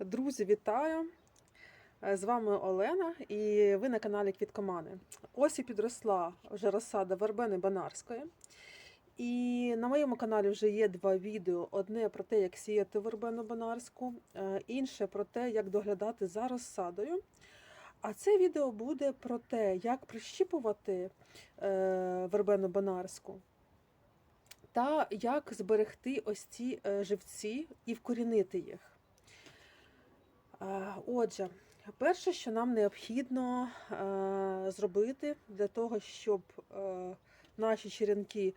Друзі, вітаю! Е, З вами Олена і ви на каналі Квіткомани. Ось і підросла вже розсада вербени Банарської. І на моєму каналі вже є два відео: одне про те, як сіяти вербену банарську, е, інше про те, як доглядати за розсадою. А це відео буде про те, як прищіпувати е, вербену банарську та як зберегти ось ці живці і вкорінити їх. Е, Отже, перше, що нам необхідно е, зробити для того, щоб е, наші черенки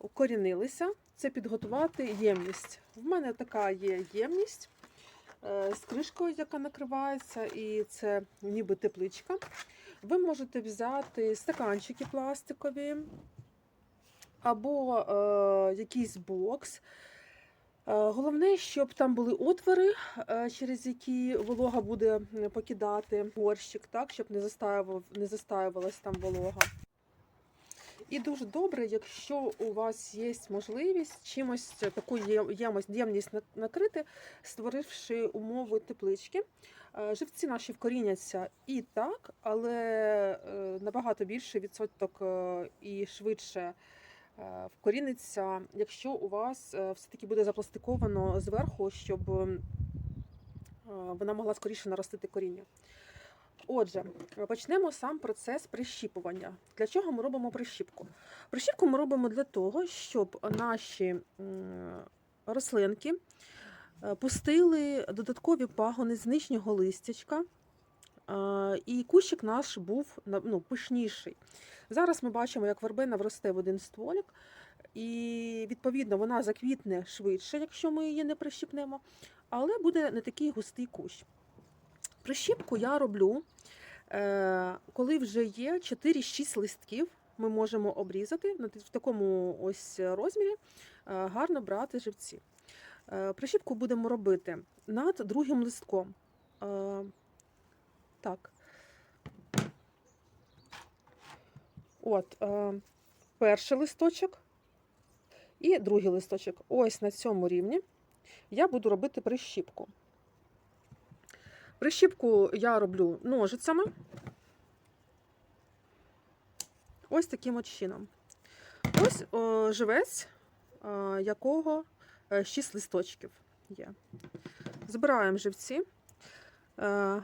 укорінилися, це підготувати ємність. В мене така є ємність з кришкою, яка накривається, і це ніби тепличка. Ви можете взяти стаканчики пластикові або якийсь бокс. Е, Головне, щоб там були отвори, е, через які волога буде покидати горщик, так, щоб не застаював, не застаювалась там волога. І дуже добре, якщо у вас є можливість чимось таку ємність накрити, створивши умови теплички. Е, Живці наші вкоріняться і так, але набагато більший відсоток і швидше вкоріниться, якщо у вас е, все-таки буде запластиковано зверху, щоб е, вона могла скоріше наростити коріння. Отже, почнемо сам процес прищіпування. Для чого ми робимо прищіпку? Прищіпку ми робимо для того, щоб наші рослинки е, пустили додаткові пагони з нижнього листячка, е, і кущик наш був ну, пишніший. Зараз ми бачимо, як вербена вросте в один стволік, і відповідно вона заквітне швидше, якщо ми її не прищіпнемо, але буде не такий густий кущ. Прищіпку я роблю, е, коли вже є 4-6 листків, ми можемо обрізати в такому ось розмірі, е, гарно брати живці. Е, Прищіпку будемо робити над другим листком. Так. От, е, перший листочок і другий листочок. Ось на цьому рівні я буду робити прищіпку. Прищіпку я роблю ножицями. Ось таким от чином. Ось о, живець, е, якого 6 листочків є. Збираємо живці. Е,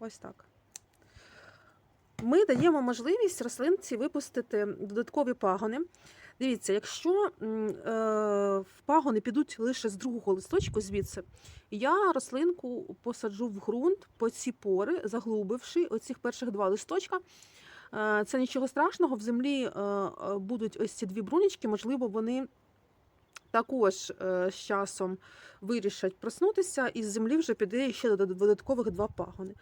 Ось так. Ми даємо можливість рослинці випустити додаткові пагони. Дивіться, якщо е, в пагони підуть лише з другого листочку звідси, я рослинку посаджу в ґрунт по ці пори, заглубивши оцих перших два листочка. Е, Це нічого страшного. В землі е, будуть ось ці дві брунічки, можливо, вони також з часом вирішать проснутися, і з землі вже піде ще додат- додаткових два пагони.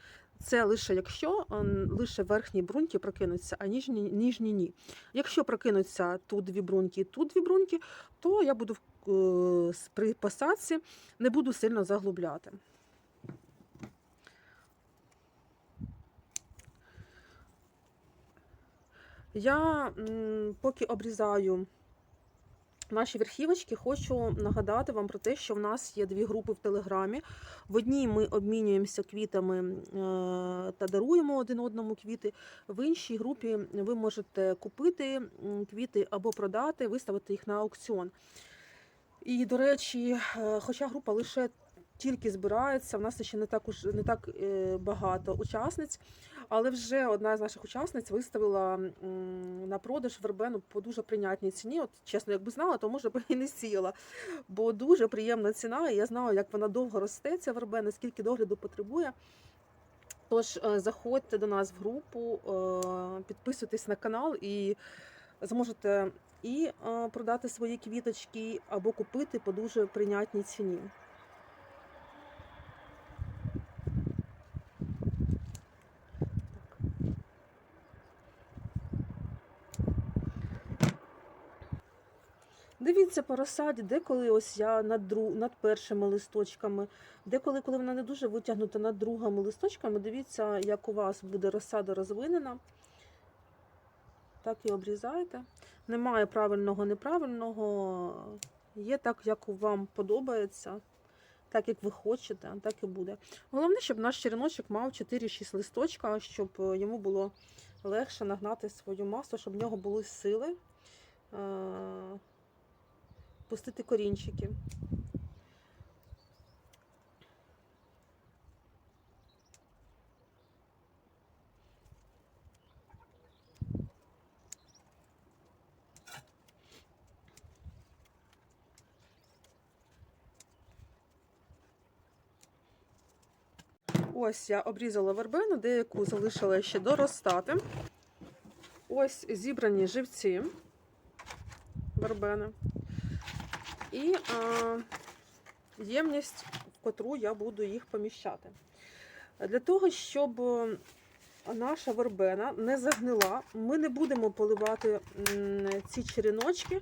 Це лише якщо е, лише верхні бруньки прокинуться, а ніжні, ніжні ні. Якщо прокинуться тут дві бруньки і тут дві бруньки, то я буду е, при посадці не буду сильно заглубляти. Я поки обрізаю наші верхівочки, хочу нагадати вам про те, що в нас є дві групи в Телеграмі. В одній ми обмінюємося квітами е, та даруємо один одному квіти. В іншій групі ви можете купити квіти або продати, виставити їх на аукціон. І, до речі, е, хоча група лише тільки збирається, в нас ще не так уж не так е, багато учасниць, але вже одна з наших учасниць виставила на продаж вербену по дуже прийнятній ціні. От чесно, якби знала, то може би і не сіяла. Бо дуже приємна ціна, і я знаю, як вона довго росте, ця вербена, скільки догляду потребує. Тож е, заходьте до нас в групу, е, підписуйтесь на канал і зможете і продати свої квіточки або купити по дуже прийнятній ціні. Дивіться по розсаді, деколи ось я над, дру... над першими листочками, деколи, коли вона не дуже витягнута над другими листочками, дивіться, як у вас буде розсада розвинена. Так і обрізаєте. Немає правильного, неправильного. Є так, як вам подобається. так як ви хочете, так і буде. Головне, щоб наш череночок мав 4-6 листочка, щоб е, йому було легше нагнати свою масу, щоб в нього були сили е- пустити корінчики. Ось я обрізала вербену, деяку залишила ще доростати. Ось зібрані живці вербени. І а, ємність, в котру я буду їх поміщати. Для того, щоб е, наша вербена не загнила, ми не будемо поливати ці череночки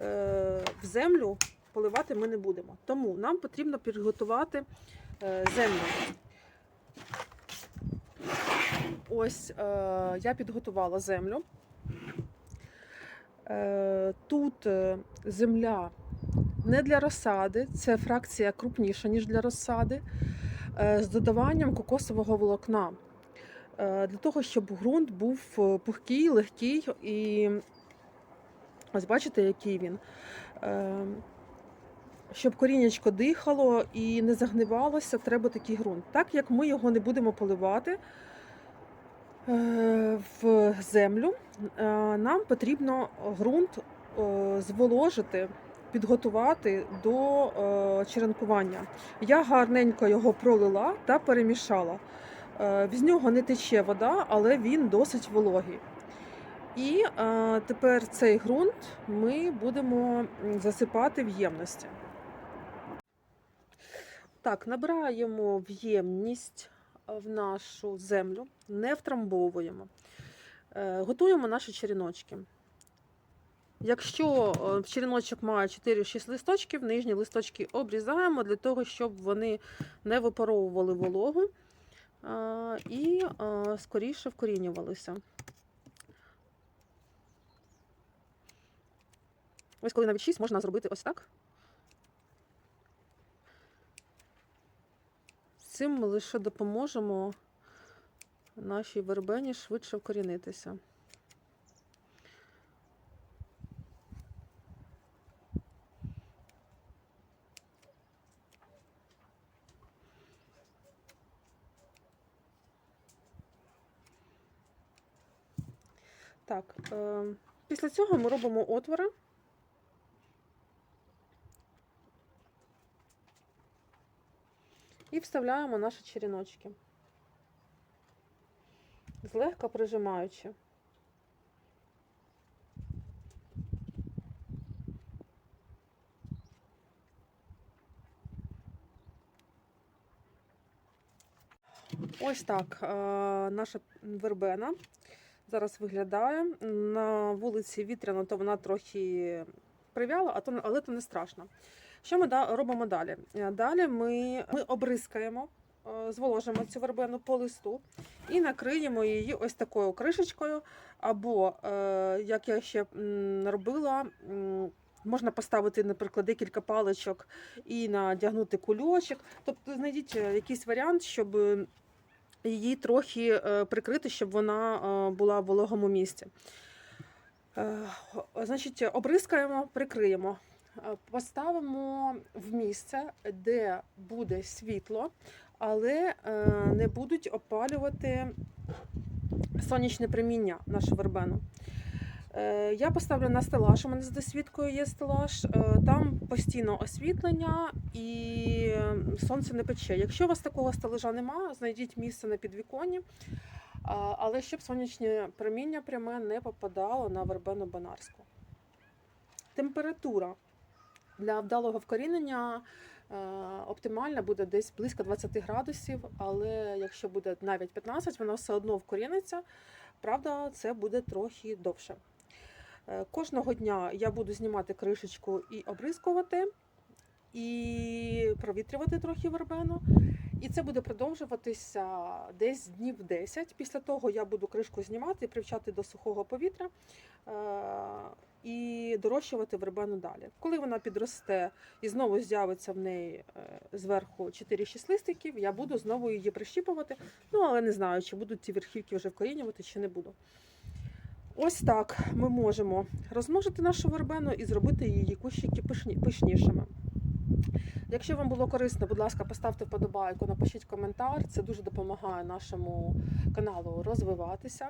е, в землю, поливати ми не будемо. Тому нам потрібно підготувати е, землю. Ось е, я підготувала землю. Е, тут е, земля не для розсади, це фракція крупніша, ніж для розсади, е, з додаванням кокосового волокна. Е, для того, щоб ґрунт був е, пухкий, легкий і ось бачите, який він. Щоб корінечко дихало і не загнивалося, треба такий ґрунт. Так як ми його не будемо поливати в землю, нам потрібно ґрунт зволожити, підготувати до е, черенкування. Я гарненько його пролила та перемішала. Е, З нього не тече вода, але він досить вологий. І е, тепер цей ґрунт ми будемо засипати в ємності. Так, набираємо в ємність е, в нашу землю, не втрамбовуємо. Готуємо наші черіночки. Якщо е, черіночок має 4-6 листочків, нижні листочки обрізаємо для того, щоб вони не випаровували вологу е, і е, скоріше вкорінювалися. Ось коли навіть 6 можна зробити ось так. Цим ми лише допоможемо нашій вербені швидше вкорінитися. Так, е, після цього ми робимо отвори. І вставляємо наші черіночки. Злегка прижимаючи. Ось так е, наша вербена зараз виглядає. На вулиці вітряно, то вона трохи прив'яла, а то, але то не страшно. Що ми робимо далі? Далі ми, ми обрискаємо, е, зволожимо цю вербену по листу і накриємо її ось такою кришечкою. Або, е, як я ще робила, можна поставити, наприклад, декілька паличок і надягнути кульочок. Тобто знайдіть е, якийсь варіант, щоб її трохи е, прикрити, щоб вона е, була в вологому місці. Е, Значить, обрискаємо, прикриємо. Поставимо в місце, де буде світло, але не будуть опалювати сонячне приміння нашу вербену. Е, Я поставлю на стелаж, у мене за досвідкою є стелаж. е, Там постійно освітлення і сонце не пече. Якщо у вас такого стелажа немає, знайдіть місце на підвіконні, але щоб сонячне проміння пряме не попадало на вербену банарську. Температура для вдалого вкорінення е, оптимальна буде десь близько 20 градусів, але якщо буде навіть 15, воно все одно вкоріниться. Правда, це буде трохи довше. Кожного дня я буду знімати кришечку і обрискувати, і провітрювати трохи вербену. І це буде продовжуватися десь днів 10. Після того я буду кришку знімати, привчати до сухого повітря е, і дорощувати вербену далі. Коли вона підросте і знову з'явиться в неї е, зверху 4-6 листиків, я буду знову її прищіпувати. Ну, але не знаю, чи будуть ці верхівки вже вкорінювати, чи не буду. Ось так ми можемо розмножити нашу вербену і зробити її кущики пишнішими. Якщо вам було корисно, будь ласка, поставте вподобайку, напишіть коментар. Це дуже допомагає нашому каналу розвиватися.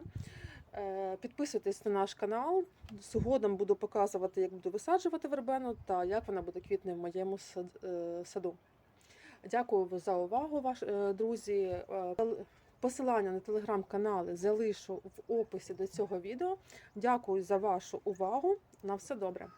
Е, Підписуйтесь на наш канал. Згодом буду показувати, як буду висаджувати вербену та як вона буде квітне в моєму е, саду. Дякую за увагу, ваш, е, друзі. Посилання на телеграм-канали залишу в описі до цього відео. Дякую за вашу увагу. На все добре.